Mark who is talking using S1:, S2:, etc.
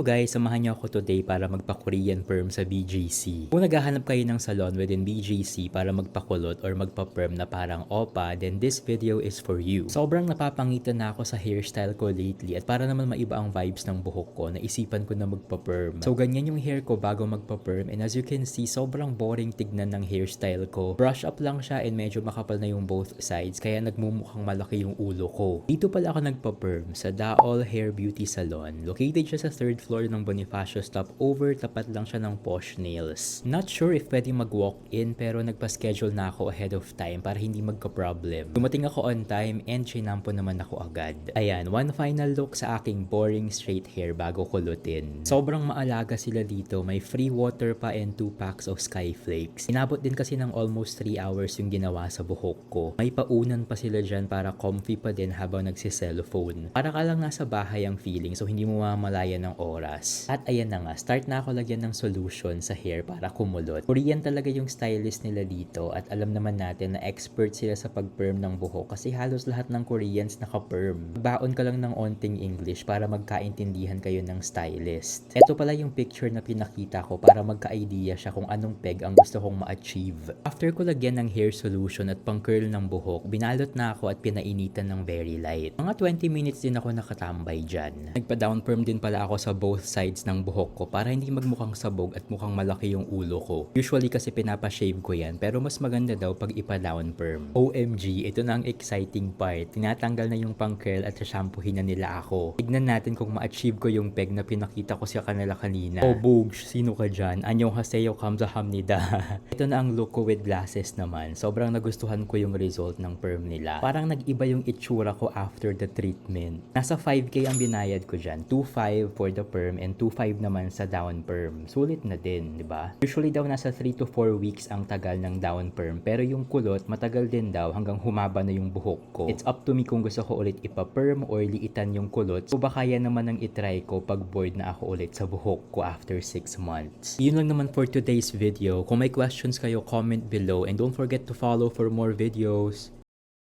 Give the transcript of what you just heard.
S1: So guys, samahan niyo ako today para magpa-Korean perm sa BGC. Kung naghahanap kayo ng salon within BGC para magpakulot or magpa-perm na parang opa, then this video is for you. Sobrang napapangitan na ako sa hairstyle ko lately at para naman maiba ang vibes ng buhok ko, naisipan ko na magpa-perm. So ganyan yung hair ko bago magpa-perm and as you can see, sobrang boring tignan ng hairstyle ko. Brush up lang siya and medyo makapal na yung both sides kaya nagmumukhang malaki yung ulo ko. Dito pala ako nagpa-perm sa Daol Hair Beauty Salon. Located siya sa third floor ng Bonifacio Stopover, tapat lang siya ng Posh Nails. Not sure if pwede mag-walk-in pero nagpa-schedule na ako ahead of time para hindi magka-problem. Dumating ako on time and chinampo naman ako agad. Ayan, one final look sa aking boring straight hair bago kulutin. Sobrang maalaga sila dito. May free water pa and 2 packs of Skyflakes. Inabot din kasi ng almost 3 hours yung ginawa sa buhok ko. May paunan pa sila dyan para comfy pa din habang nagsiselfone. Para ka lang nasa bahay ang feeling so hindi mo mamalaya ng oras. At ayan na nga, start na ako lagyan ng solution sa hair para kumulot. Korean talaga yung stylist nila dito at alam naman natin na expert sila sa pag-perm ng buhok kasi halos lahat ng Koreans naka-perm. Baon ka lang ng onting English para magkaintindihan kayo ng stylist. Ito pala yung picture na pinakita ko para magka-idea siya kung anong peg ang gusto kong ma-achieve. After ko lagyan ng hair solution at pang-curl ng buhok, binalot na ako at pinainitan ng very light. Mga 20 minutes din ako nakatambay dyan. Nagpa-down perm din pala ako sa both sides ng buhok ko para hindi magmukhang sabog at mukhang malaki yung ulo ko. Usually kasi pinapa-shave ko yan pero mas maganda daw pag ipa-down perm. OMG, ito na ang exciting part. Tinatanggal na yung pang-curl at shampoohin na nila ako. Tignan natin kung ma-achieve ko yung peg na pinakita ko sa kanila kanina. Oh, Bugs, sino ka dyan? Anyong haseyo kamsahamnida. ito na ang look ko with glasses naman. Sobrang nagustuhan ko yung result ng perm nila. Parang nag-iba yung itsura ko after the treatment. Nasa 5k ang binayad ko dyan. 2.5 for the perm and 2.5 naman sa down perm. Sulit na din, di ba? Usually daw nasa 3 to 4 weeks ang tagal ng down perm. Pero yung kulot, matagal din daw hanggang humaba na yung buhok ko. It's up to me kung gusto ko ulit ipa-perm or liitan yung kulot. So baka yan naman ang itry ko pag bored na ako ulit sa buhok ko after 6 months. Yun lang naman for today's video. Kung may questions kayo, comment below and don't forget to follow for more videos.